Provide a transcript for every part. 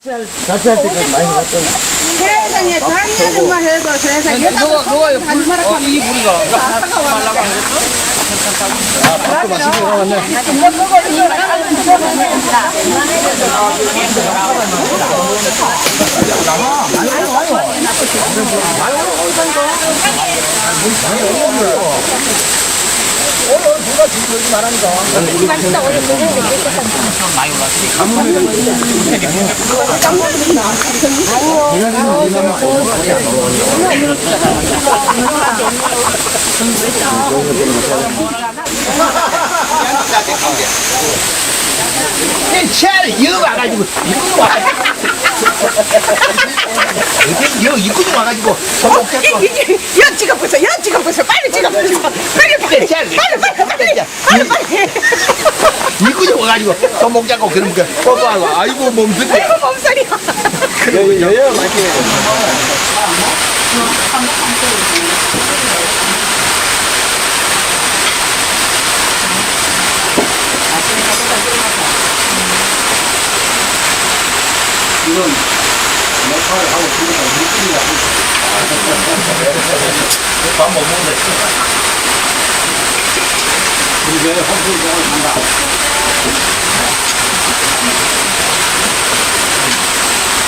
자취할 때까지 많이 갔던 세상에 작년만 해도 세상에 누가 누가 어, 이 불이가 말라고 안 했어? 밥도 맛있게 가왔네. 치아를 이어 와가지고 이끌고 와가지고. 이어 이끌고 와가지고 소독 잡고 야 찍어보세요 야 찍어보세요 빨리 찍어보세요 빨리 빨리. 빨리 빨리 빨리. 빨리 빨리. 이끌고 와가지고 소목 잡고 거 뽀뽀하고 아이고 몸들이 아이고 몸살이야 여여 맛있 用，你们窗户窗户吹冷风，吹热风，啊，这个，这个，这个，防暴风的。同学，风吹得我看到。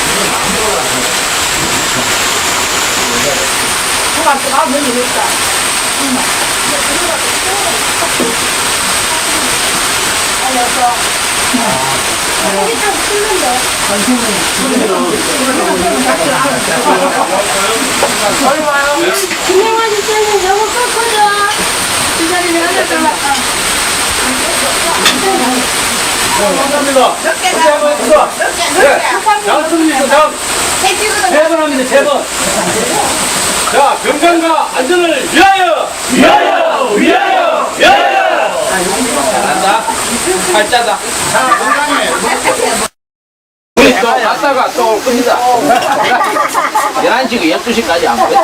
你这那么多啊？我买几套美女的衫。嗯嘛。哎呀，哥。啊。 자, 경상과 안전을 위하여! 위하여! 위하여! 위하여! 잘한다. 팔자다. 우리 또 갔다가 또 올 겁니다. 11시고 12시까지 안 보겠다.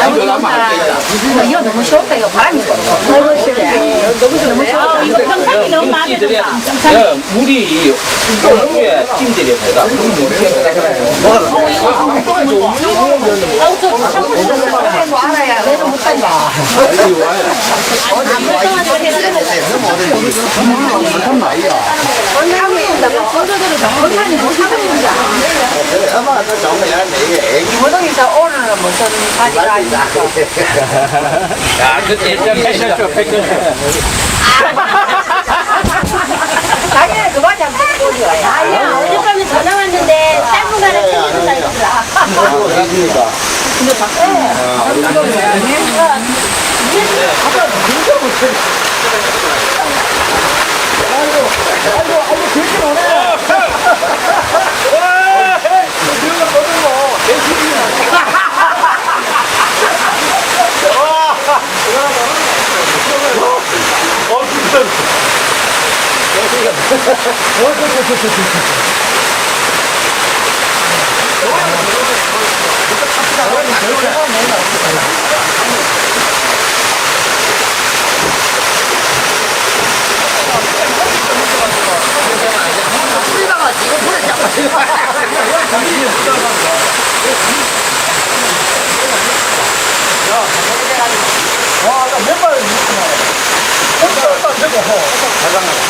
양쪽 가면 안 되겠다. 이거 너무 쉬웠다 이거 바람이 너무 싫네. 너무 싫네. 이거 평상이 너무 마음에 든다. 야, 물이 물에 찜질이 해가 아우, 저 참고 싶어. 뭐 알아야 내가 못 간다 건조들을 정확하니 못 하는지 엄마 너 정말 잘하네 이게 애기 무동에서. 오늘은 무슨 가지가 있어 야, 그때 예전 패션쇼 패션쇼. 자기는 그만이 안 먹고 오지 와요 아니야, 어젯밤에 전화 왔는 데 짧은 가를 챙겨준다 했더라.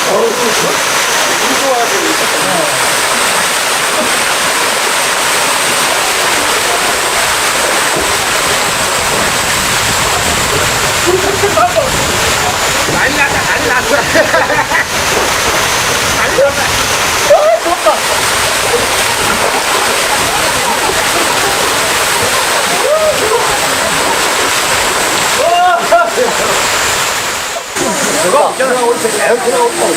그리고 사십 났어 에어컨 없고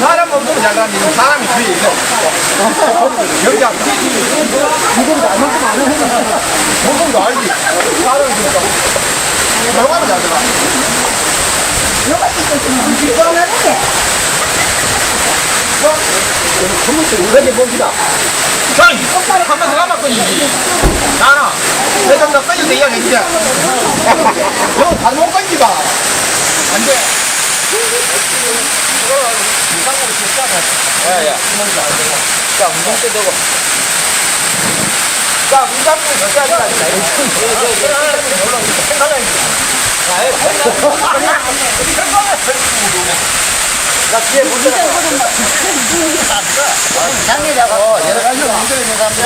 사람 없으면 잘 가는데 사람이 뒤에 있어 여기 앞 이건 안 해. 먹으면 거 알지 사람이 있으니까 얼마나 잘 들어 우리 봅시다. 자, 똑바로 가면서 가면 꺼지지. 나나, 내가 나 꺼질 때 이야기 했지. 너 잘못 건지가. 안 돼. 야야 자 문상태 되고 자 문상태 몇개 하지 않나 나 뒤에 문제 장례자고 여러 가지 문제가 있는 사람들.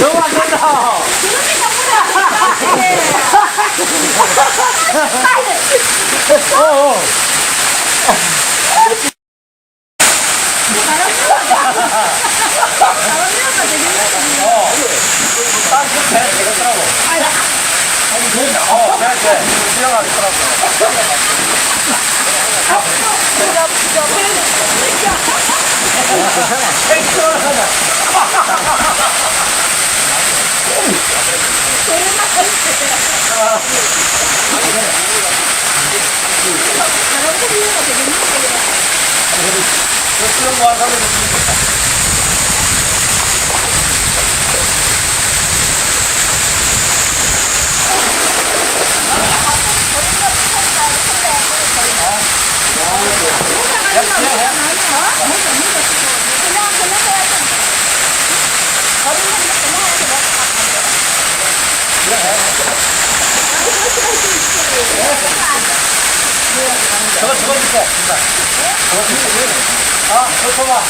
너무 안 된다 Thank you. 저거 저거 줄게 아 저거 봐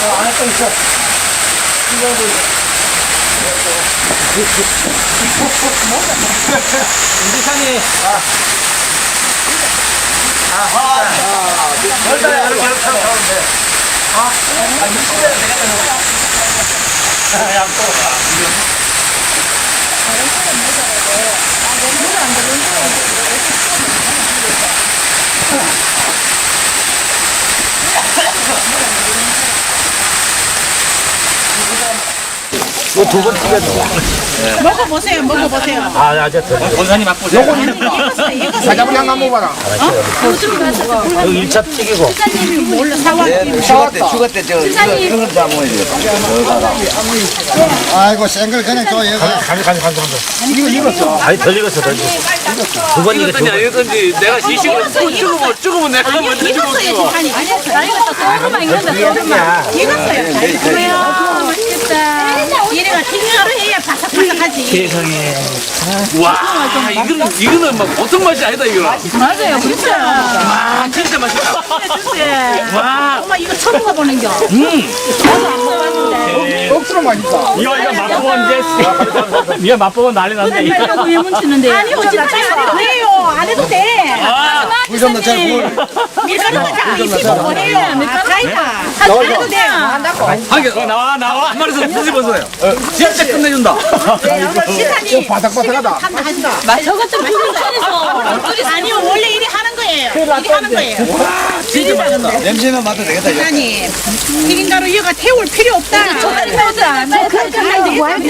아, 안에 또 있어. 인디산이. 아. 아, 절대 이렇게 이렇게 하는데. 아, 아, 60대는 되 겠네. 아, 양쪽. 뭐 두번 튀겼어. 먹어보세요, 먹어보세요. 아, 아, 저, 저, 원산이 맛보세요. 사자불이 한번 먹어봐라. 여기 1차 튀기고. 휴가 때, 저, 이거, 잡아야 돼. 아이고, 생걸 그냥 줘, 얘가. 간이, 간이, 간이, 간이. 이거 익었어. 아니, 덜 익었어, 덜 익었어. 두번 익었어. 두 이것든지 번. 아니겠든지 내가 시식을 죽으면 죽으면 내가 먼저 죽을 거. 아니, 아니, 야 익었어요. 그래요. 맛있겠다. 얘네가 튀김으로 해 야 바삭바삭하지. 세상에. 와, 이거는 이거는 막 보통 맛이 아니다 이거는. 맞아요, 진짜. 아, 진짜 맛있다. 와, 엄마 이거 처음 먹어보는겨. 억수로 맛있다. 이거 이거 맛보면 이제 이거 맛보면 난리 났네. 이거 왜 뭉치는데? 아니, 진짜 그래요. 안 해도 돼. 아, 불좀 넣자, 물. 밀가루 넣자. 이거 뭐래요? 밀가루 가이다. 안 해도 돼. 한다고. 한개 나와 나와 한 마리서 뒤집어서요. 진짜 끝내준다. 시사님. 바삭바삭하다. 저것 좀 편해서. 아니요, 원래 이리 하는 거예요. 이리 하는 거예요. 진짜 맛있다. 냄새만 맡아도 되겠다, 이거. 시사님. 튀김가루 이거 태울 필요 없다. 저까지 먹자. 저 그렇게 하는데 뭐한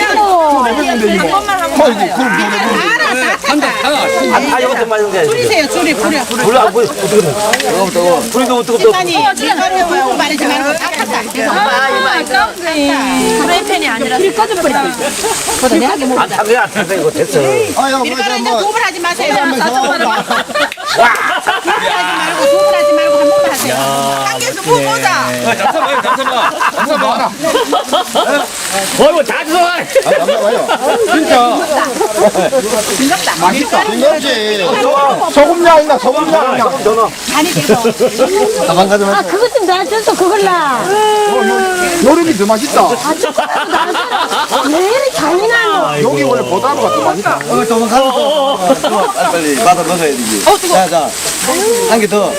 번만 하고 먹어요. 알아, 다. 하나. 아, 이것도 맛있는 게. 줄이세요, 줄이, 불이. 불안 보여. 어떻게 뜨거워, 뜨거워. 불이 너무 뜨겁다. 밀가루 먹고 말이지 말고 다 탔다. 프라이 아니라 불 꺼져 버려. 안 타게, 안 타게, 이거 됐어. 아, 이거 밀가루 이제 뭐, 두번 하지 마세요. 한번 두번 하지 말고, 두번 하지 말고 한 번만 하세요. 당겨서 뭐 보자. 잠깐만 잠깐만. 잠깐만. 어이구 다 주워. 진짜. 맛있다. 싱겁지. 소금장 있나, 소금장. 간이 되고. 가만 가지 마. 아, 그것 좀 놔줘서 그걸라. 요름이 더 맛있다. 왜 이렇게 잔인한 여기 원래 보다보가 더 맛있다. 어, 조금 가서 빨리 받아 먹어야 되지. 자, 자. 한 개 더.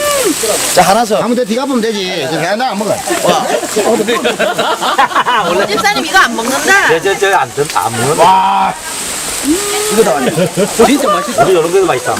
자, 하나서. 아무 데 뒤가 보면 되지. 저 그냥 나안 먹어. 와. 집사님 이거 안 먹는다. 저, 저, 저, 안, 안 먹는 와. 이거 다 맛있어. 진짜 맛있다. 우리 이런 거 맛있다.